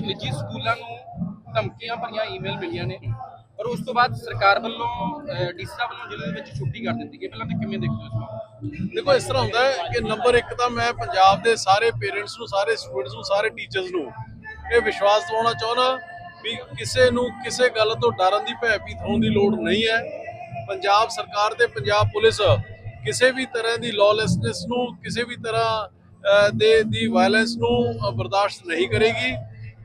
ਨਿੱਜੀ ਸਕੂਲਾਂ ਨੂੰ ਧਮਕੀਆਂ ਭਰੀਆਂ ਈਮੇਲ ਮਿਲੀਆਂ ਨੇ। ਔਰ ਉਸ ਤੋਂ ਬਾਅਦ ਸਰਕਾਰ ਵੱਲੋਂ ਡੀਸੀ ਵੱਲੋਂ ਜ਼ਿਲ੍ਹੇ ਦੇ ਵਿੱਚ ਛੁੱਟੀ ਕਰ ਦਿੱਤੀ ਗਈ। ਪਹਿਲਾਂ ਤਾਂ ਕਿਵੇਂ ਦੇਖਦੇ ਹੋ ਇਸ ਨੂੰ? ਦੇਖੋ, ਇਸ ਤਰ੍ਹਾਂ ਹੁੰਦਾ ਹੈ ਕਿ ਨੰਬਰ 1 ਤਾਂ ਮੈਂ ਪੰਜਾਬ ਦੇ ਸਾਰੇ ਪੇਰੈਂਟਸ ਨੂੰ, ਸਾਰੇ ਸਟੂਡੈਂਟਸ ਨੂੰ, ਸਾਰੇ ਟੀਚਰਸ ਨੂੰ ਇਹ ਵਿਸ਼ਵਾਸ ਦਿਵਾਉਣਾ ਚਾਹੁੰਦਾ ਵੀ ਕਿਸੇ ਨੂੰ ਕਿਸੇ ਗੱਲ ਤੋਂ ਡਰਨ ਦੀ ਭੈਭੀਤ ਹੋਣ ਦੀ ਲੋੜ ਨਹੀਂ ਹੈ। ਪੰਜਾਬ ਸਰਕਾਰ ਤੇ ਪੰਜਾਬ ਪੁਲਿਸ ਕਿਸੇ ਵੀ ਤਰ੍ਹਾਂ ਦੀ ਲਾਲੈਸਨੈਸ ਨੂੰ, ਕਿਸੇ ਵੀ ਤਰ੍ਹਾਂ ਦੇ, ਦੀ ਵਾਇਲੈਂਸ ਨੂੰ ਬਰਦਾਸ਼ਤ ਨਹੀਂ ਕਰੇਗੀ।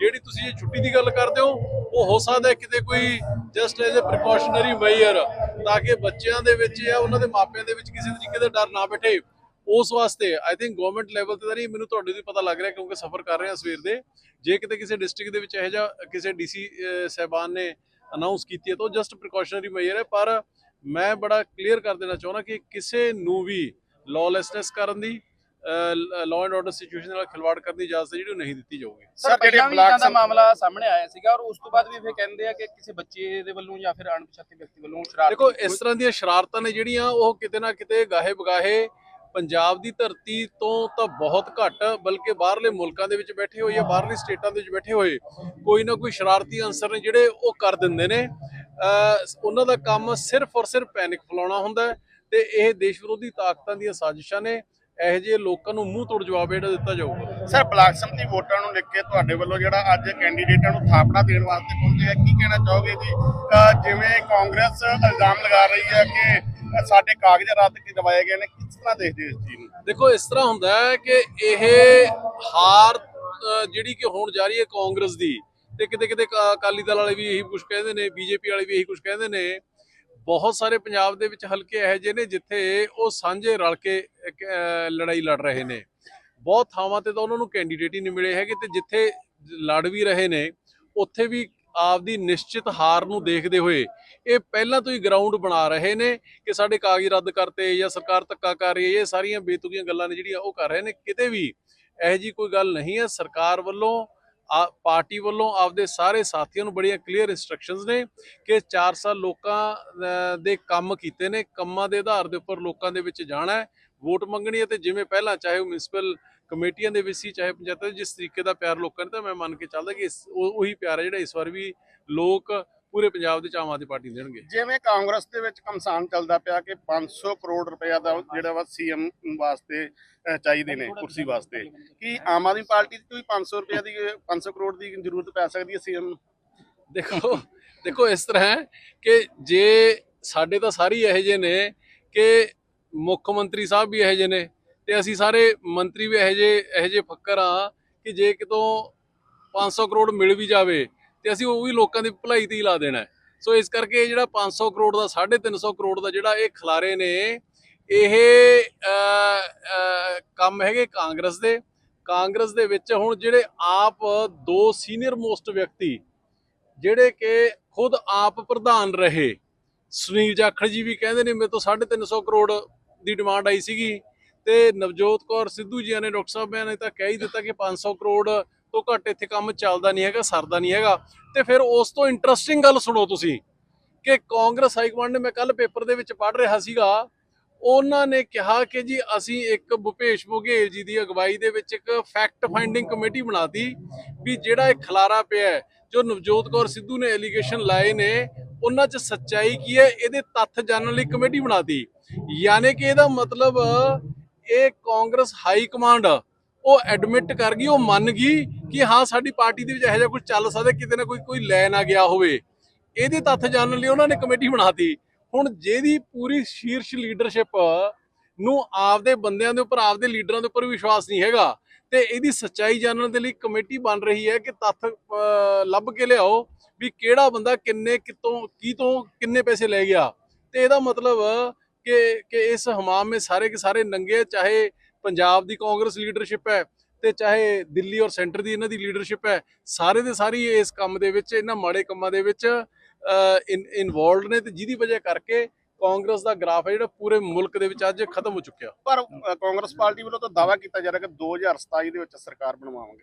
ਜਿਹੜੀ ਤੁਸੀਂ ਇਹ ਛੁੱਟੀ ਦੀ ਗੱਲ ਕਰਦੇ ਹੋ, ਉਹ ਹੋ ਸਕਦਾ ਕਿਤੇ ਕੋਈ just as a precautionary measure ਤਾਂ ਕਿ ਬੱਚਿਆਂ ਦੇ ਵਿੱਚ ਜਾਂ ਉਹਨਾਂ ਦੇ ਮਾਪਿਆਂ ਦੇ ਵਿੱਚ ਕਿਸੇ ਤਰੀਕੇ ਦਾ ਡਰ ਨਾ ਬੈਠੇ। ਉਸ ਵਾਸਤੇ ਆਈ ਥਿੰਕ ਗਵਰਨਮੈਂਟ ਲੈਵਲ ਤੇ ਤਾਂ ਨਹੀਂ, ਮੈਨੂੰ ਤੁਹਾਡੇ ਤੋਂ ਪਤਾ ਲੱਗ ਰਿਹਾ ਕਿਉਂਕਿ ਸਫ਼ਰ ਕਰ ਰਹੇ ਹਾਂ ਸਵੇਰ ਦੇ। ਜੇ ਕਿਤੇ ਕਿਸੇ ਡਿਸਟ੍ਰਿਕਟ ਦੇ ਵਿੱਚ ਇਹੋ ਜਿਹਾ ਕਿਸੇ ਡੀਸੀ ਸਹਿਬਾਨ ਨੇ ਅਨਾਉਂਸ ਕੀਤੀ ਹੈ ਤਾਂ ਉਹ ਜਸਟ ਪ੍ਰੀਕਾਸ਼ਨਰੀ ਮੈਜਰ ਹੈ। ਪਰ ਮੈਂ ਬੜਾ ਕਲੀਅਰ ਕਰ ਦੇਣਾ ਚਾਹੁੰਦਾ ਕਿ ਕਿਸੇ ਨੂੰ ਵੀ ਲਾਲੈਸਨੈਸ ਕਰਨ ਦੀ ਲਾਅ ਐਂਡ ਆਰਡਰ ਸਿਚੁਏਸ਼ਨ ਨਾਲ ਖਿਲਵਾੜ ਕਰਨ ਦੀ ਇਜਾਜ਼ਤ ਜਿਹੜੀ ਉਹ ਨਹੀਂ ਦਿੱਤੀ ਜਾਊਗੀ। ਸਰ ਵੀ ਇਦਾਂ ਦਾ ਮਾਮਲਾ ਸਾਹਮਣੇ ਆਇਆ ਸੀਗਾ ਔਰ ਉਸ ਤੋਂ ਬਾਅਦ ਵੀ ਫਿਰ ਕਹਿੰਦੇ ਆ ਕਿ ਕਿਸੇ ਬੱਚੇ ਦੇ ਵੱਲੋਂ ਜਾਂ ਫਿਰ ਅਣਪਛਾਤੇ ਵਿਅਕਤੀ ਵੱਲੋਂ ਸ਼ਰਾਰਤ ਦੇਖੋ ਇਸ ਤਰ੍ਹਾਂ ਦੀਆਂ ਸ਼ਰਾਰਤਾਂ ਨੇ ਜਿਹੜੀਆਂ ਉਹ ਕਿਤੇ ਨਾ ਕਿਤੇ ਗਾਹੇ ਬਗਾਹੇ ਪੰਜਾਬ ਦੀ ਧਰਤੀ ਤੋਂ ਤਾਂ ਬਹੁਤ ਘੱਟ ਬਲਕਿ ਬਾਹਰਲੇ ਮੁਲਕਾਂ ਦੇ ਵਿੱਚ ਬੈਠੇ ਹੋਏ ਜਾਂ ਬਾਹਰਲੀ ਸਟੇਟਾਂ ਦੇ ਵਿੱਚ ਬੈਠੇ ਹੋਏ ਕੋਈ ਨਾ ਕੋਈ ਸ਼ਰਾਰਤੀ ਅੰਸਰ ਨੇ ਜਿਹੜੇ ਉਹ ਕਰ ਦਿੰਦੇ ਨੇ। ਉਹਨਾਂ ਦਾ ਕੰਮ ਸਿਰਫ ਔਰ ਸਿਰਫ ਪੈਨਿਕ ਫੈਲਾਉਣਾ ਹੁੰਦਾ ਤੇ ਇਹ ਦੇਸ਼ ਵਿਰੋਧੀ ਤਾਕਤਾਂ ਦੀਆਂ ਸਾਜ਼ਿਸ਼ਾਂ ਨੇ। ਇਹੋ ਜਿਹੇ ਲੋਕਾਂ ਨੂੰ ਮੂੰਹ ਤੋੜ ਜਵਾਬ ਜਿਹੜਾ ਦਿੱਤਾ ਜਾਊਗਾ? ਸਰ ਬਲਾਕ ਸੰਮਤੀ ਵੋਟਾਂ ਨੂੰ ਲੈ ਕੇ ਤੁਹਾਡੇ ਵੱਲੋਂ ਜਿਹੜਾ ਅੱਜ ਕੈਂਡੀਡੇਟਾਂ ਨੂੰ ਥਾਪੜਾ ਦੇਣ ਵਾਸਤੇ ਪਹੁੰਚੇ ਆ ਕੀ ਕਹਿਣਾ ਚਾਹੋਗੇ ਜੀ? ਜਿਵੇਂ ਕਾਂਗਰਸ ਇਲਜ਼ਾਮ ਲਗਾ ਰਹੀ ਹੈ ਕਿ ਸਾਡੇ ਕਾਗਜ਼ ਰੱਦ ਕਰਵਾਏ ਗਏ ਨੇ ਕਿਸ ਤਰ੍ਹਾਂ ਦੇਖਦੇ ਇਸ ਚੀਜ਼ ਨੂੰ? ਦੇਖੋ ਇਸ ਤਰ੍ਹਾਂ ਹੁੰਦਾ ਹੈ ਕਿ ਇਹ ਹਾਰ ਜਿਹੜੀ ਕਿ ਹੋਣ ਜਾ ਰਹੀ ਹੈ ਕਾਂਗਰਸ ਦੀ ਤੇ ਕਿਤੇ ਕਿਤੇ ਅਕਾ- ਅਕਾਲੀ ਦਲ ਵਾਲੇ ਵੀ ਇਹੀ ਕੁਝ ਕਹਿੰਦੇ ਨੇ ਬੀਜੇਪੀ ਵਾਲੇ ਵੀ ਇਹੀ ਕੁਝ ਕਹਿੰਦੇ ਨੇ ਬਹੁਤ ਸਾਰੇ ਪੰਜਾਬ ਦੇ ਵਿੱਚ ਹਲਕੇ ਇਹੋ ਜਿਹੇ ਨੇ ਜਿੱਥੇ ਉਹ ਸਾਂਝੇ ਰਲ ਕੇ ਲੜਾਈ ਲੜ ਰਹੇ ਨੇ। ਬਹੁਤ ਥਾਵਾਂ ਤੇ ਤਾਂ ਉਹਨਾਂ ਨੂੰ ਕੈਂਡੀਡੇਟ ਹੀ ਨਹੀਂ ਮਿਲੇ ਹੈਗੇ ਤੇ ਜਿੱਥੇ ਲੜ ਵੀ ਰਹੇ ਨੇ, ਉੱਥੇ ਵੀ ਆਪਦੀ ਨਿਸ਼ਚਿਤ ਹਾਰ ਨੂੰ ਦੇਖਦੇ ਹੋਏ ਇਹ ਪਹਿਲਾਂ ਤੋਂ ਹੀ ਗਰਾਊਂਡ ਬਣਾ ਰਹੇ ਨੇ ਕਿ ਸਾਡੇ ਕਾਗਜ਼ ਰੱਦ ਕਰਤੇ ਜਾਂ ਸਰਕਾਰ ਧੱਕਾ ਕਰ ਰਹੀ ਹੈ, ਇਹ ਸਾਰੀਆਂ ਬੇਤੁਕੀਆਂ ਗੱਲਾਂ ਨੇ ਜਿਹੜੀਆਂ ਉਹ ਕਰ ਰਹੇ ਨੇ। ਕਿਤੇ ਵੀ ਇਹੋ ਜੀ ਕੋਈ ਗੱਲ ਨਹੀਂ ਹੈ। ਸਰਕਾਰ ਵੱਲੋਂ ਪਾਰਟੀ ਵੱਲੋਂ ਆਪਦੇ ਸਾਰੇ ਸਾਥੀਆਂ ਨੂੰ ਬੜੀਆਂ ਕਲੀਅਰ ਇਨਸਟਰਕਸ਼ਨਸ ਨੇ ਕਿ 4 ਸਾਲ ਲੋਕਾਂ ਦੇ ਕੰਮ ਕੀਤੇ ਨੇ ਕੰਮਾਂ ਦੇ ਆਧਾਰ ਦੇ ਉੱਪਰ ਲੋਕਾਂ ਦੇ ਵਿੱਚ ਜਾਣਾ ਹੈ ਵੋਟ ਮੰਗਣੀ ਹੈ ਤੇ ਜਿਵੇਂ ਪਹਿਲਾਂ ਚਾਹੇ ਉਹ ਮਿਊਨਿਸਪਲ ਕਮੇਟੀਆਂ ਦੇ ਵਿੱਚ ਸੀ ਚਾਹੇ ਪੰਚਾਇਤਾਂ ਦੇ, ਜਿਸ ਤਰੀਕੇ ਦਾ ਪਿਆਰ ਲੋਕਾਂ ਨੇ ਤਾਂ ਮੈਂ ਮੰਨ ਕੇ ਚੱਲਦਾ ਕਿ ਇਸ- ਉਹ- ਉਹੀ ਪਿਆਰ ਹੈ ਜਿਹੜਾ ਇਸ ਵਾਰ ਵੀ ਲੋਕ ਪੂਰੇ ਪੰਜਾਬ ਦੇ ਚ ਆਮ ਆਦਮੀ ਪਾਰਟੀ ਦੇਣਗੇ। ਜਿਵੇਂ ਕਾਂਗਰਸ ਦੇ ਵਿੱਚ ਕਮਸਾਨ ਚੱਲਦਾ ਪਿਆ ਕਿ 500 ਕਰੋੜ ਰੁਪਇਆ ਦਾ ਜਿਹੜਾ ਵਾ ਸੀਐਮ ਵਾਸਤੇ ਚਾਹੀਦੇ ਨੇ ਕੁਰਸੀ ਵਾਸਤੇ। ਕੀ ਆਮ ਆਦਮੀ ਪਾਰਟੀ ਦੀ ਕੋਈ 500 ਰੁਪਇਆ ਦੀ 500 ਕਰੋੜ ਦੀ ਜ਼ਰੂਰਤ ਪੈ ਸਕਦੀ ਹੈ ਸੀਐਮ ਦੇਖੋ ਦੇਖੋ ਇਸ ਤਰ੍ਹਾਂ ਹੈ ਕਿ ਜੇ ਸਾਡੇ ਤਾਂ ਸਾਰੀ ਇਹੋ ਜਿਹੇ ਨੇ ਕਿ ਮੁੱਖ ਮੰਤਰੀ ਸਾਹਿਬ ਵੀ ਇਹੋ ਜਿਹੇ ਨੇ ਤੇ ਅਸੀਂ ਸਾਰੇ ਮੰਤਰੀ ਵੀ ਇਹੋ ਜਿਹੇ ਇਹੋ ਜਿਹੇ ਫੱਕਰ ਆ ਕਿ ਜੇ ਕਿਤੋਂ 500 ਕਰੋੜ ਮਿਲ ਵੀ ਜਾਵੇ ਤੇ ਅਸੀਂ ਉਹ ਵੀ ਲੋਕਾਂ ਦੀ ਭਲਾਈ ਤੇ ਹੀ ਲਾ ਦੇਣਾ ਸੋ ਇਸ ਕਰਕੇ ਇਹ ਜਿਹੜਾ 500 ਕਰੋੜ ਦਾ 350 ਕਰੋੜ ਦਾ ਜਿਹੜਾ ਇਹ ਖਿਲਾਰੇ ਨੇ, ਇਹ ਕੰਮ ਹੈਗੇ ਕਾਂਗਰਸ ਦੇ। ਕਾਂਗਰਸ ਦੇ ਵਿੱਚ ਹੁਣ ਜਿਹੜੇ ਆਪ ਦੋ ਸੀਨੀਅਰ ਮੋਸਟ ਵਿਅਕਤੀ, ਜਿਹੜੇ ਕਿ ਖੁਦ ਆਪ ਪ੍ਰਧਾਨ ਰਹੇ, ਸੁਨੀਲ ਜਾਖੜ ਜੀ ਵੀ ਕਹਿੰਦੇ ਨੇ, ਮੇਰੇ ਤੋਂ 350 ਕਰੋੜ ਦੀ ਡਿਮਾਂਡ ਆਈ ਸੀਗੀ। ਤੇ ਨਵਜੋਤ ਕੌਰ ਸਿੱਧੂ ਜੀ ਨੇ, ਡਾਕਟਰ ਸਾਹਿਬ ਨੇ ਤਾਂ ਕਹਿ ਹੀ ਦਿੱਤਾ ਕਿ 500 ਕਰੋੜ ਤੋਂ ਘੱਟ ਇੱਥੇ ਕੰਮ ਚੱਲਦਾ ਨਹੀਂ ਹੈਗਾ, ਸਰਦਾ ਨਹੀਂ ਹੈਗਾ। ਤੇ ਫਿਰ ਉਸ ਤੋਂ ਇੰਟਰਸਟਿੰਗ ਗੱਲ ਸੁਣੋ ਤੁਸੀਂ ਕਿ ਕਾਂਗਰਸ ਹਾਈ ਕਮਾਂਡ ਨੇ ਮੈਂ ਕੱਲ ਪੇਪਰ ਦੇ ਵਿੱਚ ਪੜ੍ਹ ਰਿਹਾ ਸੀਗਾ, ਉਹਨਾਂ ਨੇ ਕਿਹਾ ਕਿ ਜੀ ਅਸੀਂ ਇੱਕ ਭੁਪੇਸ਼ ਬਘੇਲ ਜੀ ਦੀ ਅਗਵਾਈ ਦੇ ਵਿੱਚ ਇੱਕ ਫੈਕਟ ਫਾਈਂਡਿੰਗ ਕਮੇਟੀ ਬਣਾਤੀ ਵੀ ਜਿਹੜਾ ਇਹ ਖਲਾਰਾ ਪਿਆ ਜੋ ਨਵਜੋਤ ਕੌਰ ਸਿੱਧੂ ਨੇ ਐਲੀਗੇਸ਼ਨ ਲਾਏ ਨੇ, ਉਹਨਾਂ 'ਚ ਸੱਚਾਈ ਕੀ ਹੈ, ਇਹਦੇ ਤੱਥ ਜਾਣਨ ਲਈ ਕਮੇਟੀ ਬਣਾਤੀ। ਯਾਨੀ ਕਿ ਇਹਦਾ ਮਤਲਬ ਇਹ ਕਾਂਗਰਸ ਹਾਈ ਕਮਾਂਡ ਉਹ ਐਡਮਿਟ ਕਰ ਗਈ, ਉਹ ਮੰਨ ਗਈ ਕਿ ਹਾਂ, ਸਾਡੀ ਪਾਰਟੀ ਦੇ ਵਿੱਚ ਇਹੋ ਜਿਹਾ ਕੁਝ ਚੱਲ ਸਕਦਾ, ਕਿਤੇ ਨਾ ਕੋਈ ਕੋਈ ਲੈ ਨਾ ਗਿਆ ਹੋਵੇ। ਇਹਦੇ ਤੱਥ ਜਾਣਨ ਲਈ ਉਹਨਾਂ ਨੇ ਕਮੇਟੀ ਬਣਾਤੀ ਹੁਣ ਜਿਹਦੀ ਪੂਰੀ ਸ਼ੀਰਸ਼ ਲੀਡਰਸ਼ਿਪ ਨੂੰ ਆਪਦੇ ਬੰਦਿਆਂ ਦੇ ਉੱਪਰ, ਆਪਦੇ ਲੀਡਰਾਂ ਦੇ ਉੱਪਰ ਵਿਸ਼ਵਾਸ ਨਹੀਂ ਹੈਗਾ। ਤੇ ਇਹਦੀ ਸੱਚਾਈ ਜਾਣਨ ਦੇ ਲਈ ਕਮੇਟੀ ਬਣ ਰਹੀ ਹੈ ਕਿ ਤੱਥ ਲੱਭ ਕੇ ਲਿਆਓ ਵੀ ਕਿਹੜਾ ਬੰਦਾ ਕਿੰਨੇ, ਕਿਤੋਂ ਕੀ ਤੋਂ ਕਿੰਨੇ ਪੈਸੇ ਲੈ ਗਿਆ। ਤੇ ਇਹਦਾ ਮਤਲਬ ਕਿ ਕਿ ਇਸ ਹਮਾਮ ਵਿੱਚ ਸਾਰੇ ਕੇ ਸਾਰੇ ਨੰਗੇ ਚਾਹੇ ਪੰਜਾਬ ਦੀ ਕਾਂਗਰਸ ਲੀਡਰਸ਼ਿਪ ਹੈ ਤੇ ਚਾਹੇ ਦਿੱਲੀ ਔਰ ਸੈਂਟਰ ਦੀ ਇਹਨਾਂ ਦੀ ਲੀਡਰਸ਼ਿਪ ਹੈ, ਸਾਰੇ ਦੇ ਸਾਰੀ ਇਸ ਕੰਮ ਦੇ ਵਿੱਚ, ਇਹਨਾਂ ਮਾੜੇ ਕੰਮਾਂ ਦੇ ਵਿੱਚ ਇਨਵੋਲਡ ਨੇ ਤੇ ਜਿਹਦੀ ਵਜ੍ਹਾ ਕਰਕੇ ਕਾਂਗਰਸ ਦਾ ਗ੍ਰਾਫ ਹੈ ਜਿਹੜਾ ਪੂਰੇ ਮੁਲਕ ਦੇ ਵਿੱਚ ਅੱਜ ਖਤਮ ਹੋ ਚੁੱਕਿਆ। ਪਰ ਕਾਂਗਰਸ ਪਾਰਟੀ ਵੱਲੋਂ ਤਾਂ ਦਾਅਵਾ ਕੀਤਾ ਜਾ ਰਿਹਾ ਕਿ 2027 ਦੇ ਵਿੱਚ ਸਰਕਾਰ ਬਣਵਾਵਾਂਗੇ।